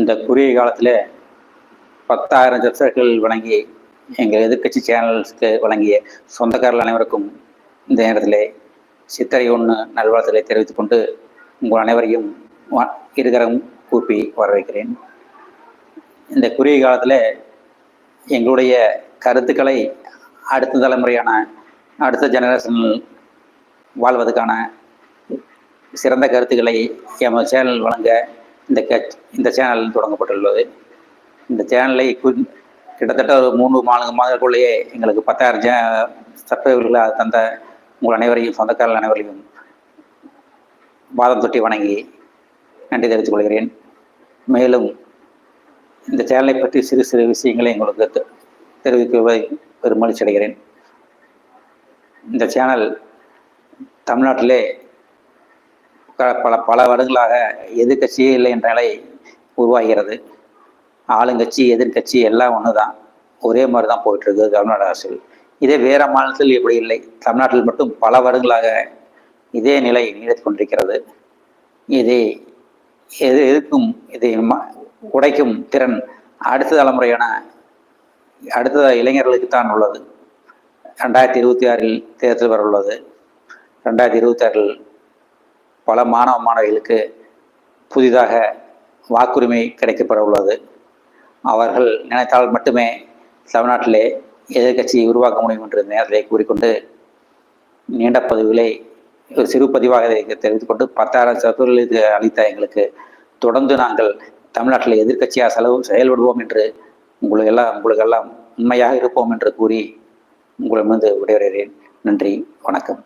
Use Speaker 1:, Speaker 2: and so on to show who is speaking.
Speaker 1: இந்த குறுகிய காலத்தில் பத்தாயிரம் சப்ஸ்கிரைபர்கள் வழங்கி எங்கள் எதிர்க்கட்சி சேனல்ஸ்க்கு வழங்கிய சொந்தக்காரர்கள் அனைவருக்கும் இந்த நேரத்தில் சித்திரை ஒன்று நல்வாழ்த்துக்களை தெரிவித்துக் கொண்டு உங்கள் அனைவரையும் இருகரம் கூப்பி வரவேற்கிறேன். இந்த குறுகிய காலத்தில் எங்களுடைய கருத்துக்களை அடுத்த தலைமுறையான அடுத்த ஜெனரேஷனில் வாழ்வதற்கான சிறந்த கருத்துக்களை எமது சேனல் வழங்க இந்த க இந்த சேனல் தொடங்கப்பட்டுள்ளது. இந்த சேனலை கிட்டத்தட்ட ஒரு மூணு நான்கு மாதங்களுக்குள்ளேயே எங்களுக்கு பத்தாயிரம் ஜே சப்ஸ்கிரைபர்களை தந்த உங்கள் அனைவரையும் சொந்தக்காரர்கள் அனைவரையும் பாதம் தொட்டி வணங்கி நன்றி தெரிவித்துக் கொள்கிறேன். மேலும் இந்த சேனலை பற்றி சிறு சிறு விஷயங்களை உங்களுக்கு தெ- தெரிவிக்குவதை பெருமகிழ்ச்சி அடைகிறேன். இந்த சேனல் தமிழ்நாட்டிலே பல பல வருடங்களாக எதிர்கட்சியே இல்லை என்ற நிலை உருவாகிறது. ஆளுங்கட்சி எதிர்கட்சி எல்லாம் ஒன்று தான் ஒரே மாதிரி தான் போயிட்டு இருக்குது தமிழ்நாடு அரசியல். இதே வேற மாநிலத்தில் இப்படி இல்லை. தமிழ்நாட்டில் மட்டும் பல வருடங்களாக இதே நிலை நீடித்துக் கொண்டிருக்கிறது. இதை எது எதுக்கும் இதை உடைக்கும் திறன் அடுத்த தலைமுறையான அடுத்த இளைஞர்களுக்கு தான் உள்ளது. ரெண்டாயிரத்தி இருபத்தி ஆறில் தேர்தல் வர உள்ளது. ரெண்டாயிரத்தி இருபத்தி ஆறில் பல மாணவ மாணவிகளுக்கு புதிதாக வாக்குரிமை கிடைக்கப்பட உள்ளது. அவர்கள் நினைத்தால் மட்டுமே தமிழ்நாட்டிலே எதிர்க்கட்சியை உருவாக்க முடியும் என்று நேரத்திலே கூறிக்கொண்டு நீண்ட பதிவுகளை ஒரு சிறு பதிவாக தெரிவித்துக் கொண்டு பத்தாயிரம் சத்துர்களுக்கு அளித்த எங்களுக்கு தொடர்ந்து நாங்கள் தமிழ்நாட்டில் எதிர்கட்சியாக செலவு செயல்படுவோம் என்று உங்களுக்கு எல்லாம் உங்களுக்கு எல்லாம் உண்மையாக இருப்போம் என்று கூறி உங்களிடமிருந்து விடைபெறுகிறேன். நன்றி வணக்கம்.